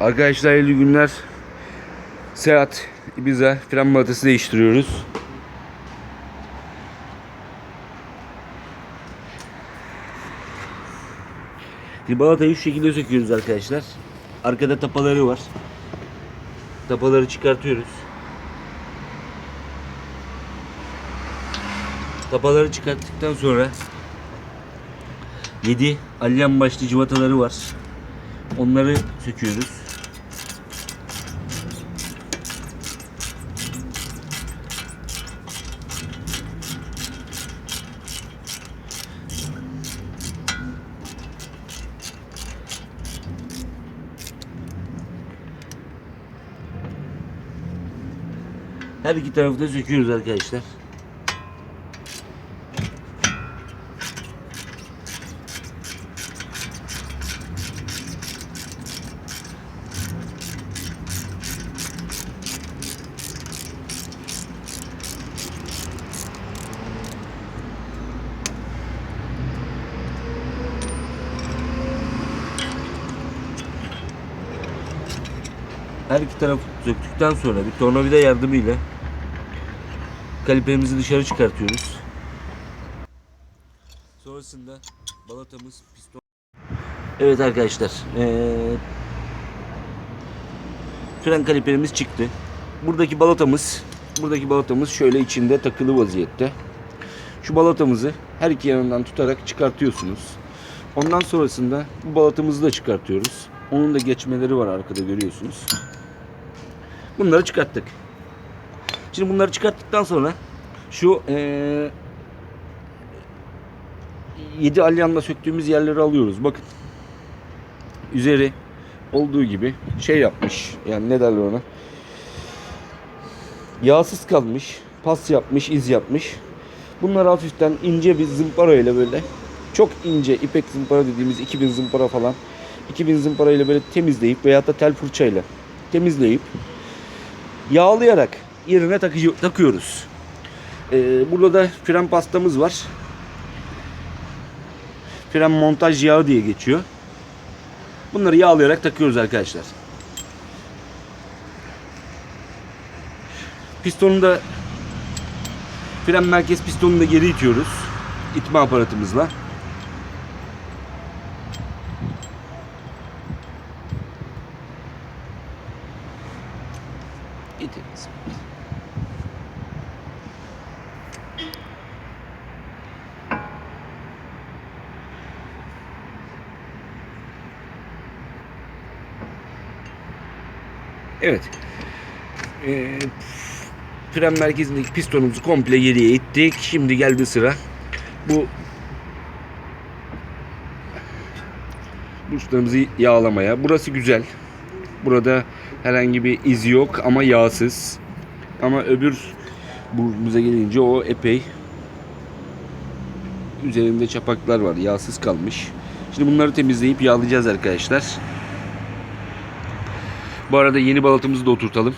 Arkadaşlar hayırlı günler. Seat Ibiza fren balatası değiştiriyoruz. Balatayı şu şekilde söküyoruz arkadaşlar. Arkada tapaları var. Tapaları çıkartıyoruz. Tapaları çıkarttıktan sonra 7 alyan başlı civataları var. Onları söküyoruz. Her iki tarafı da söküyoruz arkadaşlar. Her iki tarafı söktükten sonra bir tornavida yardımıyla kaliperimizi dışarı çıkartıyoruz. Sonrasında balatamız piston. Evet arkadaşlar. Ee, fren kaliperimiz çıktı. Buradaki balatamız buradaki balatamız şöyle içinde takılı vaziyette. Şu balatamızı her iki yanından tutarak çıkartıyorsunuz. Ondan sonrasında bu balatamızı da çıkartıyoruz. Onun da geçmeleri var arkada görüyorsunuz. Bunları çıkarttık. Şimdi bunları çıkarttıktan sonra şu eee 7 alyanla söktüğümüz yerleri alıyoruz. Bakın. Üzeri olduğu gibi şey yapmış. Yani ne derler ona? Yağsız kalmış. Pas yapmış, iz yapmış. Bunları hafiften ince bir zımpara ile böyle çok ince ipek zımpara dediğimiz 2000 zımpara falan 2000 zımpara ile böyle temizleyip veya da tel fırçayla temizleyip yağlayarak yerine takıyoruz. Ee, burada da fren pastamız var. Fren montaj yağı diye geçiyor. Bunları yağlayarak takıyoruz arkadaşlar. Pistonu da fren merkez pistonunu da geri itiyoruz. İtme aparatımızla. Evet. Ee, fren merkezindeki pistonumuzu komple geriye ittik. Şimdi geldi sıra. Bu burçlarımızı yağlamaya. Burası güzel. Burada herhangi bir iz yok ama yağsız. Ama öbür burnumuza gelince o epey üzerinde çapaklar var. Yağsız kalmış. Şimdi bunları temizleyip yağlayacağız arkadaşlar. Bu arada yeni balatımızı da oturtalım.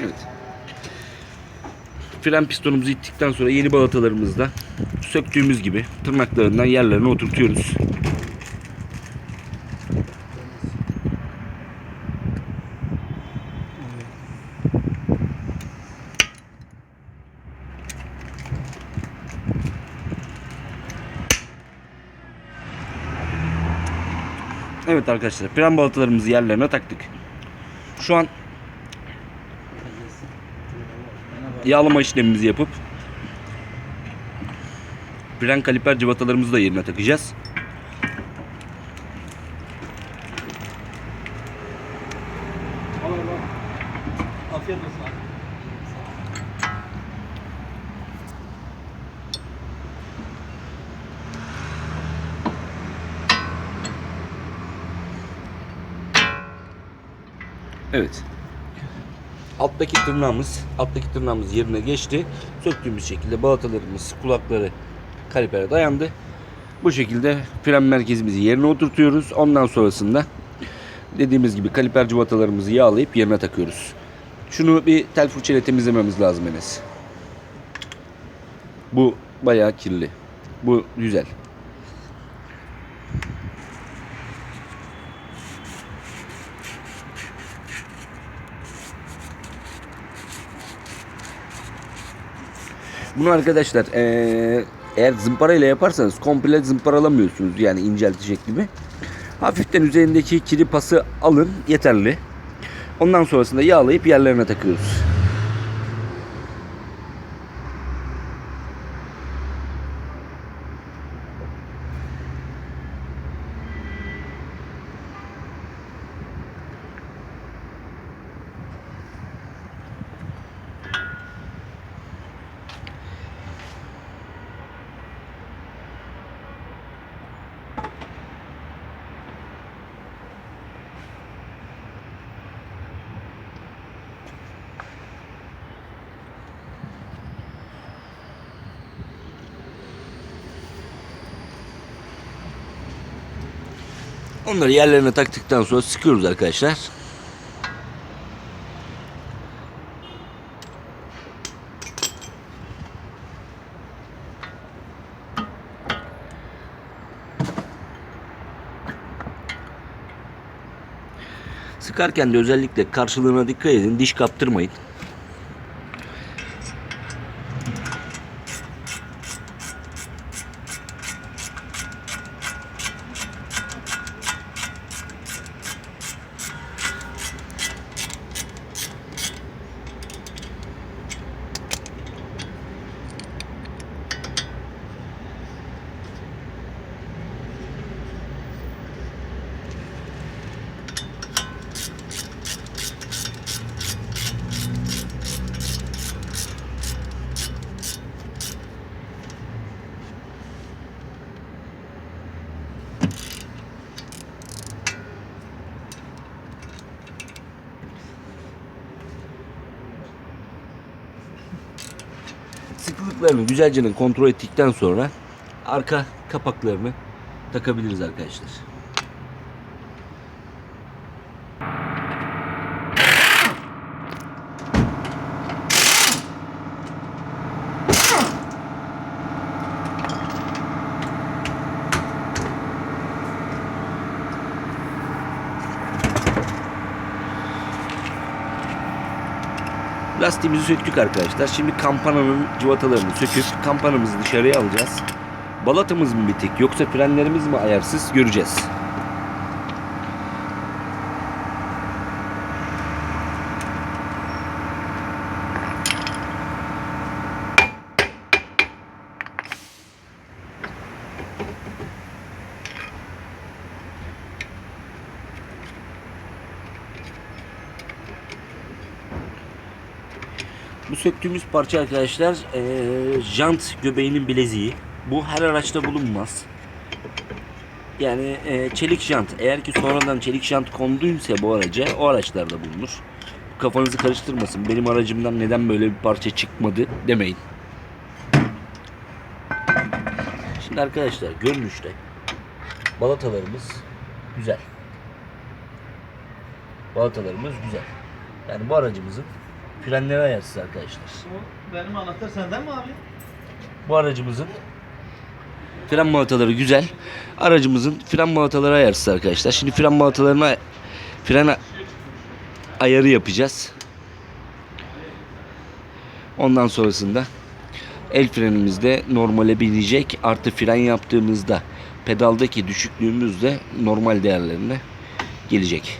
Evet. Fren pistonumuzu ittikten sonra yeni balatalarımızda söktüğümüz gibi tırnaklarından yerlerine oturtuyoruz. Evet arkadaşlar fren balatalarımızı yerlerine taktık. Şu an yağlama işlemimizi yapıp fren kaliper cıvatalarımızı da yerine takacağız. Evet. Alttaki tırnağımız, alttaki tırnağımız yerine geçti. Söktüğümüz şekilde balatalarımız, kulakları kalipere dayandı. Bu şekilde fren merkezimizi yerine oturtuyoruz. Ondan sonrasında dediğimiz gibi kaliper cıvatalarımızı yağlayıp yerine takıyoruz. Şunu bir tel fırçayla temizlememiz lazım Enes. Bu bayağı kirli. Bu güzel. Bunu arkadaşlar eee, eğer zımpara ile yaparsanız komple zımparalamıyorsunuz yani inceltecek gibi. Hafiften üzerindeki kiri pası alın yeterli. Ondan sonrasında yağlayıp yerlerine takıyoruz. Onları yerlerine taktıktan sonra sıkıyoruz arkadaşlar. Sıkarken de özellikle karşılığına dikkat edin. Diş kaptırmayın. Sıkılıklarını güzelce kontrol ettikten sonra arka kapaklarını takabiliriz arkadaşlar. Lastiğimizi söktük arkadaşlar. Şimdi kampananın cıvatalarını söküp kampanamızı dışarıya alacağız. Balatamız mı bitik yoksa frenlerimiz mi ayarsız göreceğiz. Bu söktüğümüz parça arkadaşlar eee, jant göbeğinin bileziği. Bu her araçta bulunmaz. Yani eee, çelik jant. Eğer ki sonradan çelik jant konduysa bu araca o araçlarda bulunur. Kafanızı karıştırmasın. Benim aracımdan neden böyle bir parça çıkmadı demeyin. Şimdi arkadaşlar görünüşte balatalarımız güzel. Balatalarımız güzel. Yani bu aracımızın frenleri ayarsız arkadaşlar. Bu benim anahtar senden mi abi? Bu aracımızın fren balataları güzel. Aracımızın fren balataları ayarsız arkadaşlar. Şimdi fren balatalarına fren ayarı yapacağız. Ondan sonrasında el frenimiz de normale binecek. Artı fren yaptığımızda pedaldaki düşüklüğümüz de normal değerlerine gelecek.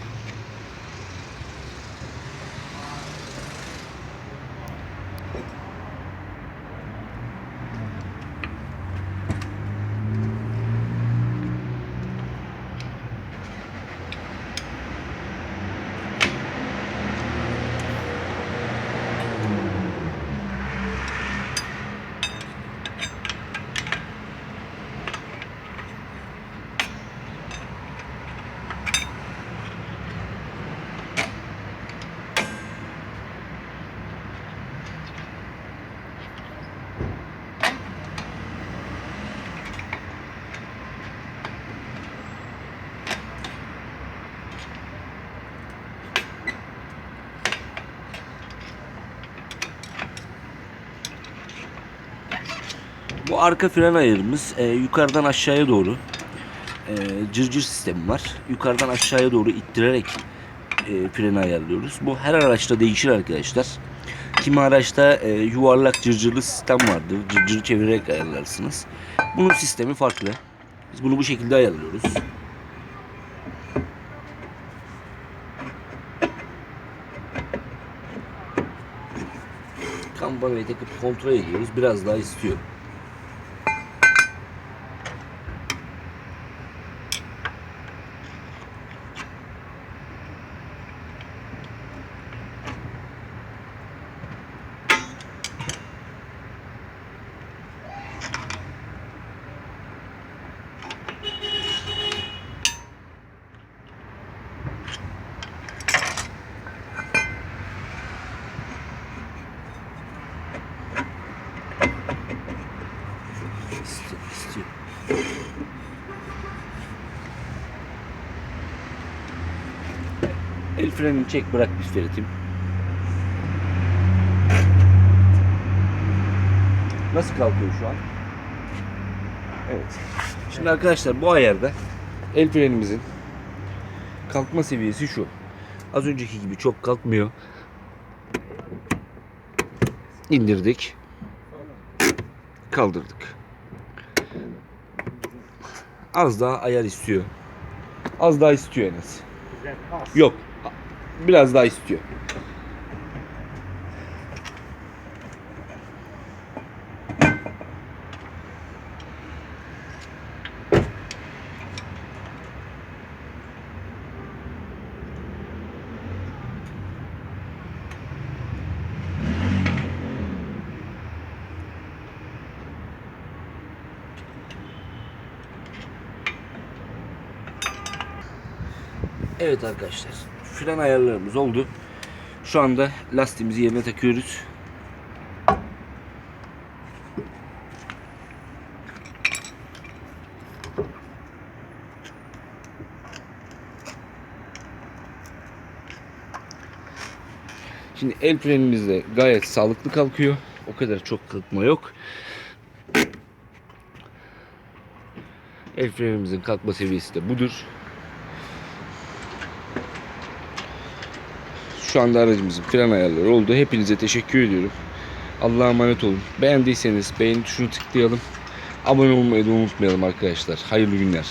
Arka fren ayarımız e, yukarıdan aşağıya doğru e, cırcır sistemi var. Yukarıdan aşağıya doğru ittirerek e, freni ayarlıyoruz. Bu her araçta değişir arkadaşlar. Kimi araçta e, yuvarlak cırcırlı sistem vardır. Cırcırı çevirerek ayarlarsınız. Bunun sistemi farklı. Biz bunu bu şekilde ayarlıyoruz. Kampanayı takıp kontrol ediyoruz. Biraz daha. İstiyor. istiyor. El frenini çek bırak bir Ferit'im. Nasıl kalkıyor şu an? Evet. Şimdi arkadaşlar bu ayarda el frenimizin kalkma seviyesi şu. Az önceki gibi çok kalkmıyor. İndirdik. Kaldırdık. Az daha ayar istiyor. Az daha istiyor en az. Yok. Biraz daha istiyor. Evet arkadaşlar. Fren ayarlarımız oldu. Şu anda lastiğimizi yerine takıyoruz. Şimdi el frenimiz de gayet sağlıklı kalkıyor. O kadar çok kalkma yok. El frenimizin kalkma seviyesi de budur. Şu anda aracımızın fren ayarları oldu. Hepinize teşekkür ediyorum. Allah'a emanet olun. Beğendiyseniz beğeni tuşunu tıklayalım. Abone olmayı da unutmayalım arkadaşlar. Hayırlı günler.